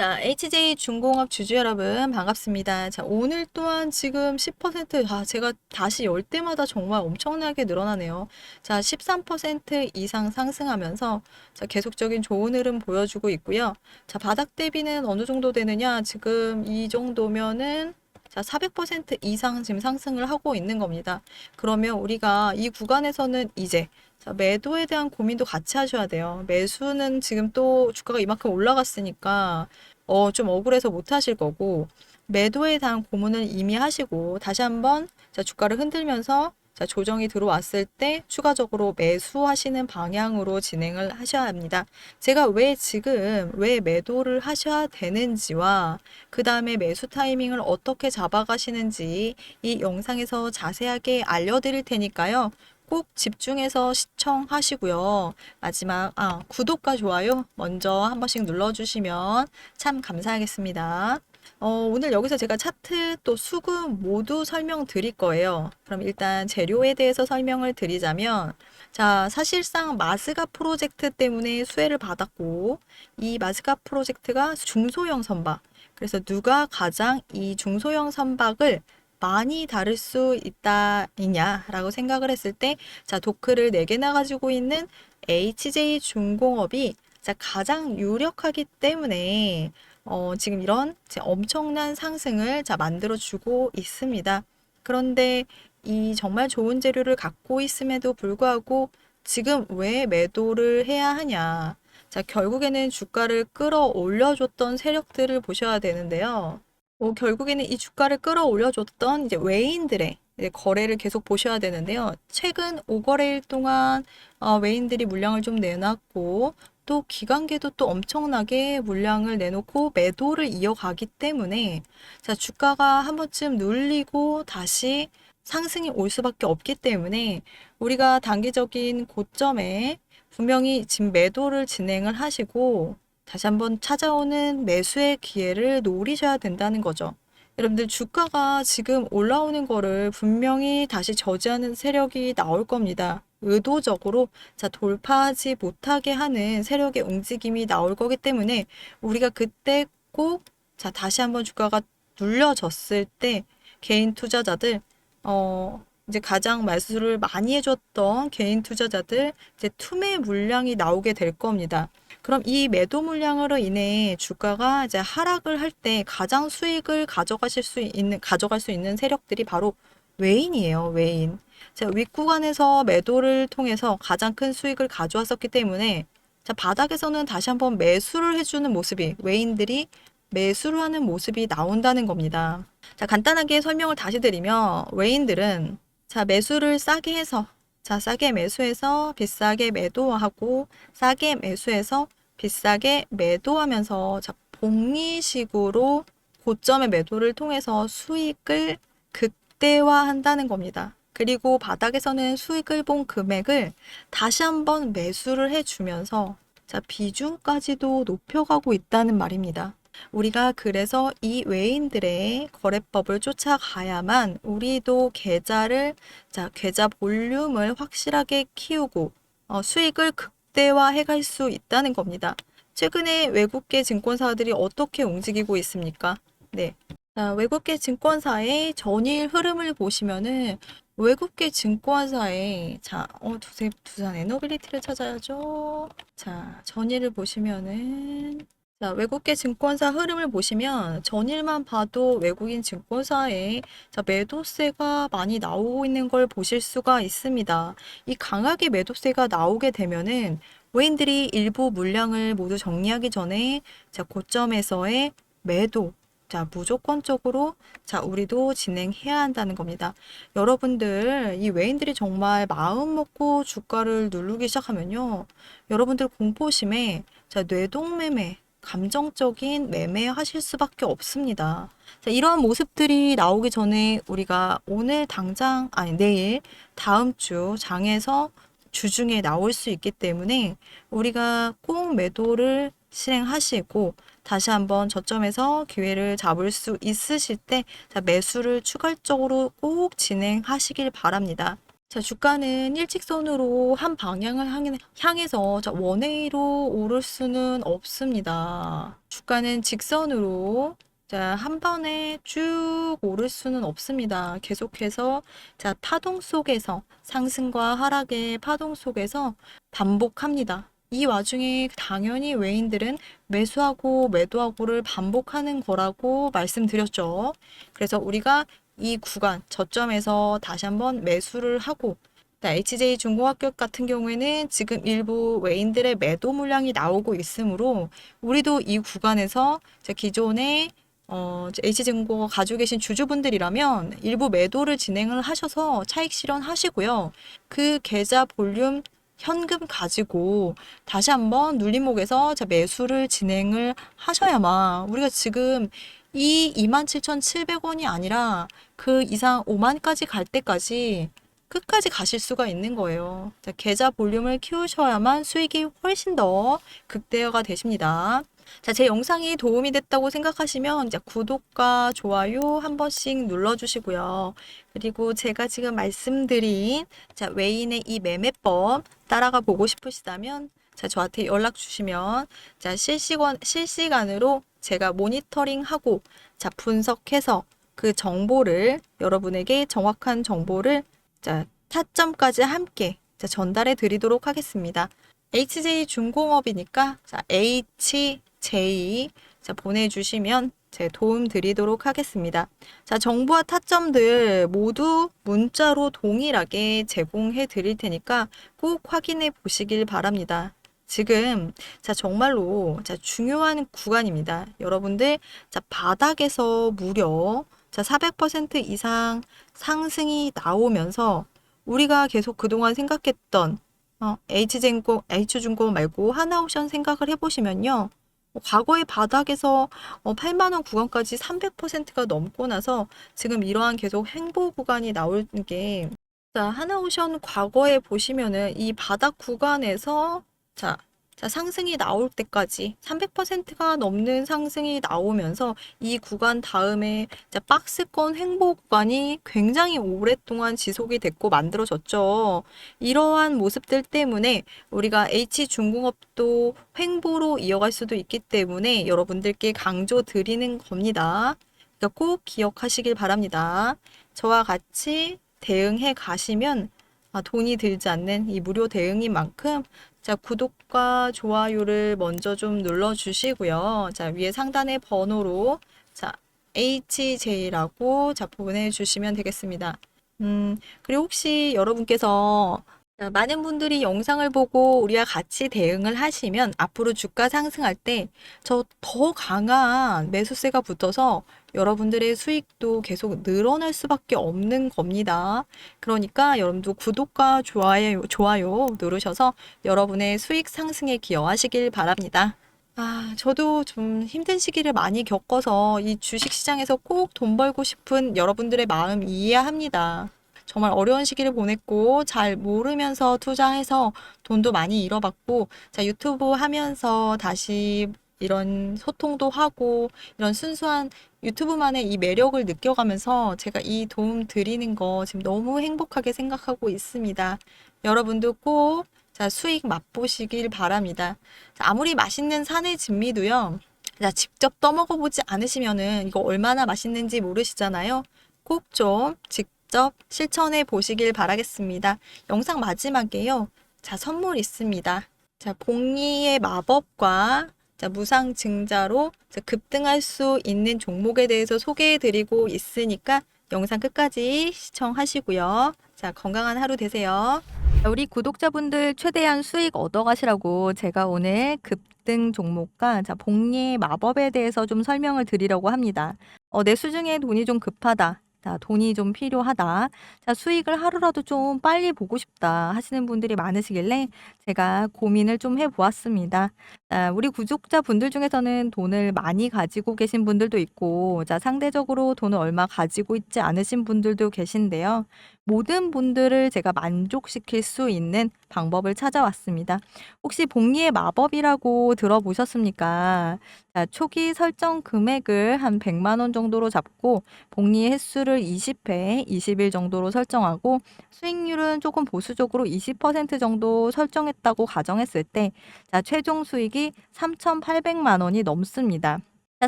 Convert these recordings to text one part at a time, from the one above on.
자, HJ 중공업 주주 여러분 반갑습니다. 자, 오늘 또한 지금 10% 아, 제가 다시 열 때마다 정말 엄청나게 늘어나네요. 자, 13% 이상 상승하면서 자, 계속적인 좋은 흐름 보여주고 있고요. 자, 바닥 대비는 어느 정도 되느냐? 지금 이 정도면은 자, 400% 이상 지금 상승을 하고 있는 겁니다. 그러면 우리가 이 구간에서는 이제 자, 매도에 대한 고민도 같이 하셔야 돼요. 매수는 지금 또 주가가 이만큼 올라갔으니까 어, 좀 억울해서 못 하실 거고 매도에 대한 고민을 이미 하시고 다시 한번 자, 주가를 흔들면서 자, 조정이 들어왔을 때 추가적으로 매수하시는 방향으로 진행을 하셔야 합니다. 제가 왜 지금 왜 매도를 하셔야 되는지와 그 다음에 매수 타이밍을 어떻게 잡아가시는지 이 영상에서 자세하게 알려드릴 테니까요. 꼭 집중해서 시청하시고요. 마지막 아, 구독과 좋아요 먼저 한 번씩 눌러주시면 참 감사하겠습니다. 어, 오늘 여기서 제가 차트 또 수급 모두 설명드릴 거예요. 그럼 일단 재료에 대해서 설명을 드리자면 자, 사실상 마스가 프로젝트 때문에 수혜를 받았고 이 마스가 프로젝트가 중소형 선박 그래서 누가 가장 이 중소형 선박을 많이 다룰 수 있다이냐라고 생각을 했을 때, 자, 도크를 4개나 가지고 있는 HJ 중공업이 자, 가장 유력하기 때문에 어, 지금 이런 제 엄청난 상승을 자, 만들어주고 있습니다. 그런데 이 정말 좋은 재료를 갖고 있음에도 불구하고 지금 왜 매도를 해야 하냐. 자, 결국에는 주가를 끌어올려줬던 세력들을 보셔야 되는데요. 어, 결국에는 이 주가를 끌어올려줬던 이제 외인들의 이제 거래를 계속 보셔야 되는데요. 최근 5거래일 동안 어, 외인들이 물량을 좀 내놨고 또 기관계도 또 엄청나게 물량을 내놓고 매도를 이어가기 때문에 자, 주가가 한 번쯤 눌리고 다시 상승이 올 수밖에 없기 때문에 우리가 단기적인 고점에 분명히 지금 매도를 진행을 하시고 다시 한번 찾아오는 매수의 기회를 노리셔야 된다는 거죠. 여러분들 주가가 지금 올라오는 거를 분명히 다시 저지하는 세력이 나올 겁니다. 의도적으로 자 돌파하지 못하게 하는 세력의 움직임이 나올 거기 때문에 우리가 그때 꼭 자 다시 한번 주가가 눌려졌을 때 개인 투자자들 어 이제 가장 말수를 많이 해줬던 개인 투자자들 이제 투매 물량이 나오게 될 겁니다. 그럼 이 매도 물량으로 인해 주가가 이제 하락을 할 때 가장 수익을 가져가실 수 있는 가져갈 수 있는 세력들이 바로 외인이에요. 외인. 자, 윗구간에서 매도를 통해서 가장 큰 수익을 가져왔었기 때문에 자, 바닥에서는 다시 한번 매수를 해주는 모습이 외인들이 매수를 하는 모습이 나온다는 겁니다. 자, 간단하게 설명을 다시 드리면 외인들은 자, 매수를 싸게 해서 자, 싸게 매수해서 비싸게 매도하고 싸게 매수해서 비싸게 매도하면서 자, 복리식으로 고점의 매도를 통해서 수익을 극대화한다는 겁니다. 그리고 바닥에서는 수익을 본 금액을 다시 한번 매수를 해주면서 자, 비중까지도 높여가고 있다는 말입니다. 우리가 그래서 이 외인들의 거래법을 쫓아가야만 우리도 계좌를 자 계좌 볼륨을 확실하게 키우고 어, 수익을 극대화해 갈 수 있다는 겁니다. 최근에 외국계 증권사들이 어떻게 움직이고 있습니까? 네. 자, 외국계 증권사의 전일 흐름을 보시면은 외국계 증권사의 자, 어, 두세, 두산 에너빌리티를 찾아야죠. 자, 전일을 보시면은 자, 외국계 증권사 흐름을 보시면 전일만 봐도 외국인 증권사에 자, 매도세가 많이 나오고 있는 걸 보실 수가 있습니다. 이 강하게 매도세가 나오게 되면은 외인들이 일부 물량을 모두 정리하기 전에 자, 고점에서의 매도 자, 무조건적으로 자, 우리도 진행해야 한다는 겁니다. 여러분들, 이 외인들이 정말 마음 먹고 주가를 누르기 시작하면요. 여러분들 공포심에 자, 뇌동매매 감정적인 매매 하실 수밖에 없습니다. 자, 이러한 모습들이 나오기 전에 우리가 오늘 당장, 아니, 내일, 다음 주 장에서 주중에 나올 수 있기 때문에 우리가 꼭 매도를 실행하시고 다시 한번 저점에서 기회를 잡을 수 있으실 때 자, 매수를 추가적으로 꼭 진행하시길 바랍니다. 자, 주가는 일직선으로 한 방향을 향해- 향해서 자, 원웨이로 오를 수는 없습니다. 주가는 직선으로 자, 한 번에 쭉 오를 수는 없습니다. 계속해서 자, 파동 속에서 상승과 하락의 파동 속에서 반복합니다. 이 와중에 당연히 외인들은 매수하고 매도하고를 반복하는 거라고 말씀드렸죠. 그래서 우리가 이 구간 저점에서 다시 한번 매수를 하고 자, HJ 중공학교 같은 경우에는 지금 일부 외인들의 매도 물량이 나오고 있으므로 우리도 이 구간에서 자, 기존에 어, H증거 가지고 계신 주주분들이라면 일부 매도를 진행을 하셔서 차익 실현하시고요. 그 계좌 볼륨 현금 가지고 다시 한번 눌림목에서 자, 매수를 진행을 하셔야만 우리가 지금 이 27,700원이 아니라 그 이상 5만까지 갈 때까지 끝까지 가실 수가 있는 거예요. 자, 계좌 볼륨을 키우셔야만 수익이 훨씬 더 극대화가 되십니다. 자, 제 영상이 도움이 됐다고 생각하시면 이제 구독과 좋아요 한 번씩 눌러주시고요. 그리고 제가 지금 말씀드린 자, 외인의 이 매매법 따라가 보고 싶으시다면 자, 저한테 연락 주시면 자, 실시간, 실시간으로 제가 모니터링하고 자, 분석해서 그 정보를 여러분에게 정확한 정보를 자, 타점까지 함께 자, 전달해 드리도록 하겠습니다. HJ 중공업이니까 자, HJ 자, 보내주시면 제 도움 드리도록 하겠습니다. 자, 정보와 타점들 모두 문자로 동일하게 제공해 드릴 테니까 꼭 확인해 보시길 바랍니다. 지금 자 정말로 자 중요한 구간입니다. 여러분들 자 바닥에서 무려 자 400% 이상 상승이 나오면서 우리가 계속 그동안 생각했던 어, H증권, H중공 말고 하나옵션 생각을 해보시면요. 어, 과거의 바닥에서 어, 8만 원 구간까지 300%가 넘고 나서 지금 이러한 계속 행보 구간이 나오는 게 자, 하나옵션 과거에 보시면은 이 바닥 구간에서 자, 자, 상승이 나올 때까지 300%가 넘는 상승이 나오면서 이 구간 다음에 자, 박스권 횡보 구간이 굉장히 오랫동안 지속이 됐고 만들어졌죠. 이러한 모습들 때문에 우리가 H중공업도 횡보로 이어갈 수도 있기 때문에 여러분들께 강조 드리는 겁니다. 그러니까 꼭 기억하시길 바랍니다. 저와 같이 대응해 가시면 아, 돈이 들지 않는 이 무료 대응인 만큼 자, 구독과 좋아요를 먼저 좀 눌러 주시고요. 자, 위에 상단의 번호로 자, HJ라고 자, 보내 주시면 되겠습니다. 음, 그리고 혹시 여러분께서 자, 많은 분들이 영상을 보고 우리와 같이 대응을 하시면 앞으로 주가 상승할 때 저 더 강한 매수세가 붙어서 여러분들의 수익도 계속 늘어날 수밖에 없는 겁니다. 그러니까 여러분도 구독과 좋아요, 좋아요 누르셔서 여러분의 수익 상승에 기여하시길 바랍니다. 아, 저도 좀 힘든 시기를 많이 겪어서 이 주식 시장에서 꼭 돈 벌고 싶은 여러분들의 마음 이해합니다. 정말 어려운 시기를 보냈고 잘 모르면서 투자해서 돈도 많이 잃어봤고 자 유튜브 하면서 다시 이런 소통도 하고 이런 순수한 유튜브만의 이 매력을 느껴가면서 제가 이 도움 드리는 거 지금 너무 행복하게 생각하고 있습니다. 여러분도 꼭 자, 수익 맛보시길 바랍니다. 자, 아무리 맛있는 산의 진미도요. 자, 직접 떠먹어 보지 않으시면은 이거 얼마나 맛있는지 모르시잖아요. 꼭 좀 직접 실천해 보시길 바라겠습니다. 영상 마지막에요. 자, 선물 있습니다. 자, 복리의 마법과 자, 무상 증자로 자, 급등할 수 있는 종목에 대해서 소개해 드리고 있으니까 영상 끝까지 시청하시고요. 자, 건강한 하루 되세요. 우리 구독자분들 최대한 수익 얻어가시라고 제가 오늘 급등 종목과 자, 복리의 마법에 대해서 좀 설명을 드리려고 합니다. 어, 내 수 중에 돈이 좀 급하다. 자, 돈이 좀 필요하다. 자, 수익을 하루라도 좀 빨리 보고 싶다 하시는 분들이 많으시길래 제가 고민을 좀 해보았습니다. 자, 우리 구독자 분들 중에서는 돈을 많이 가지고 계신 분들도 있고, 자, 상대적으로 돈을 얼마 가지고 있지 않으신 분들도 계신데요. 모든 분들을 제가 만족시킬 수 있는 방법을 찾아왔습니다. 혹시 복리의 마법이라고 들어보셨습니까? 자, 초기 설정 금액을 한 100만 원 정도로 잡고 복리 횟수를 20회, 20일 정도로 설정하고 수익률은 조금 보수적으로 20% 정도 설정했다고 가정했을 때 자, 최종 수익이 종목이 3,800만 원이 넘습니다. 자,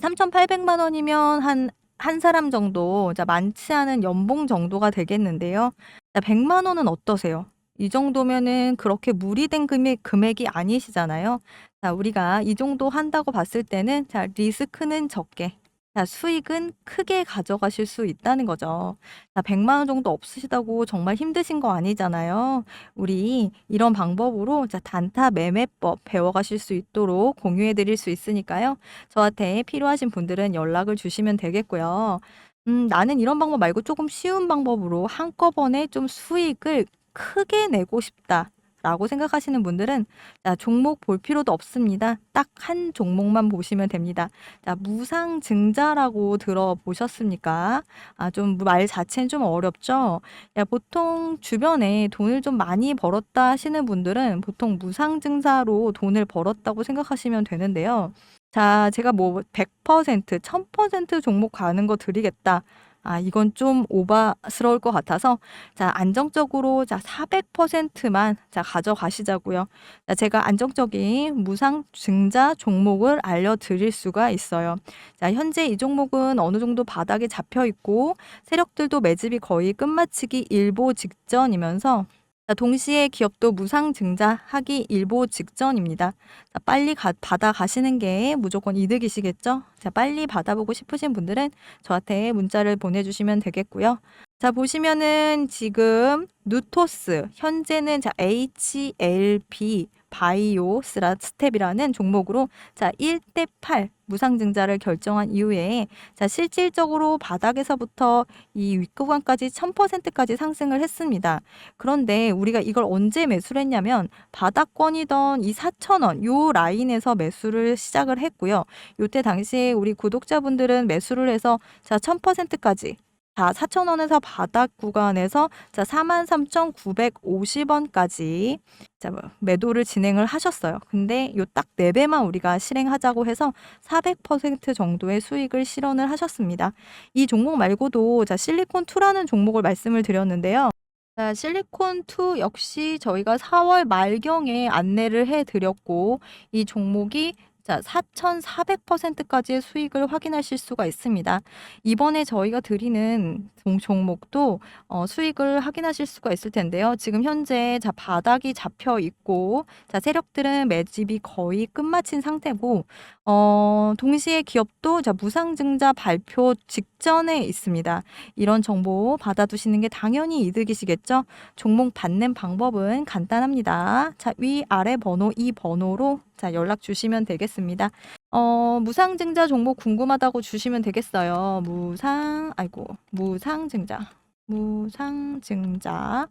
3,800만 원이면 한, 한 사람 정도, 자, 많지 않은 연봉 정도가 되겠는데요. 자, 100만 원은 어떠세요? 이 정도면은 그렇게 무리된 금액, 금액이 아니시잖아요. 자, 우리가 이 정도 한다고 봤을 때는, 자, 리스크는 적게, 자, 수익은 크게 가져가실 수 있다는 거죠. 자, 100만 원 정도 없으시다고 정말 힘드신 거 아니잖아요. 우리 이런 방법으로 자, 단타 매매법 배워가실 수 있도록 공유해 드릴 수 있으니까요. 저한테 필요하신 분들은 연락을 주시면 되겠고요. 음, 나는 이런 방법 말고 조금 쉬운 방법으로 한꺼번에 좀 수익을 크게 내고 싶다. 라고 생각하시는 분들은 자, 종목 볼 필요도 없습니다. 딱 한 종목만 보시면 됩니다. 자, 무상증자라고 들어보셨습니까? 아, 좀 말 자체는 좀 어렵죠? 야, 보통 주변에 돈을 좀 많이 벌었다 하시는 분들은 보통 무상증자로 돈을 벌었다고 생각하시면 되는데요. 자, 제가 뭐 100%, 1000% 종목 가는 거 드리겠다. 아, 이건 좀 오바스러울 것 같아서 자, 안정적으로 자, 400%만 자, 가져가시자고요. 자, 제가 안정적인 무상 증자 종목을 알려 드릴 수가 있어요. 자, 현재 이 종목은 어느 정도 바닥에 잡혀 있고 세력들도 매집이 거의 끝마치기 일보 직전이면서 자, 동시에 기업도 무상 증자하기 일보 직전입니다. 자, 빨리 가, 받아 가시는 게 무조건 이득이시겠죠? 자, 빨리 받아보고 싶으신 분들은 저한테 문자를 보내주시면 되겠고요. 자, 보시면은 지금 누토스, 현재는 자, HLB 바이오 스라 스텝이라는 종목으로 자, 1대 8 무상증자를 결정한 이후에 자, 실질적으로 바닥에서부터 이 윗구간까지 1000%까지 상승을 했습니다. 그런데 우리가 이걸 언제 매수를 했냐면 바닥권이던 이 4,000원 요 라인에서 매수를 시작을 했고요. 요때 당시에 우리 구독자분들은 매수를 해서 자, 1000%까지 자, 4,000원에서 바닥 구간에서 자, 43,950원까지 자, 뭐, 매도를 진행을 하셨어요. 근데 요 딱 4배만 우리가 실행하자고 해서 400% 정도의 수익을 실현을 하셨습니다. 이 종목 말고도 자, 실리콘2라는 종목을 말씀을 드렸는데요. 자, 실리콘2 역시 저희가 4월 말경에 안내를 해 드렸고 이 종목이 자, 4,400%까지의 수익을 확인하실 수가 있습니다. 이번에 저희가 드리는 종- 종목도 어, 수익을 확인하실 수가 있을 텐데요. 지금 현재 자, 바닥이 잡혀 있고 자, 세력들은 매집이 거의 끝마친 상태고 어, 동시에 기업도 자, 무상증자 발표 직전에 있습니다. 이런 정보 받아두시는 게 당연히 이득이시겠죠? 종목 받는 방법은 간단합니다. 자, 위 아래 번호 이 번호로 자, 연락 주시면 되겠습니다. 어, 무상증자 종목 궁금하다고 주시면 되겠어요. 무상, 아이고, 무상증자. 무상증자라고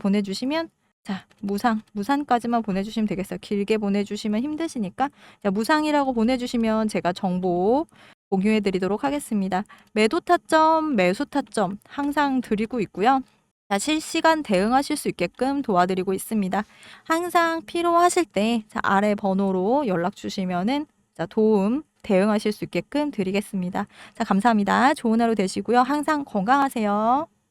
보내주시면 자, 무상, 무상까지만 보내주시면 되겠어요. 길게 보내주시면 힘드시니까. 자, 무상이라고 보내주시면 제가 정보 공유해 드리도록 하겠습니다. 매도 타점, 매수 타점 항상 드리고 있고요. 자, 실시간 대응하실 수 있게끔 도와드리고 있습니다. 항상 필요하실 때 자, 아래 번호로 연락 주시면은 자, 도움 대응하실 수 있게끔 드리겠습니다. 자, 감사합니다. 좋은 하루 되시고요. 항상 건강하세요.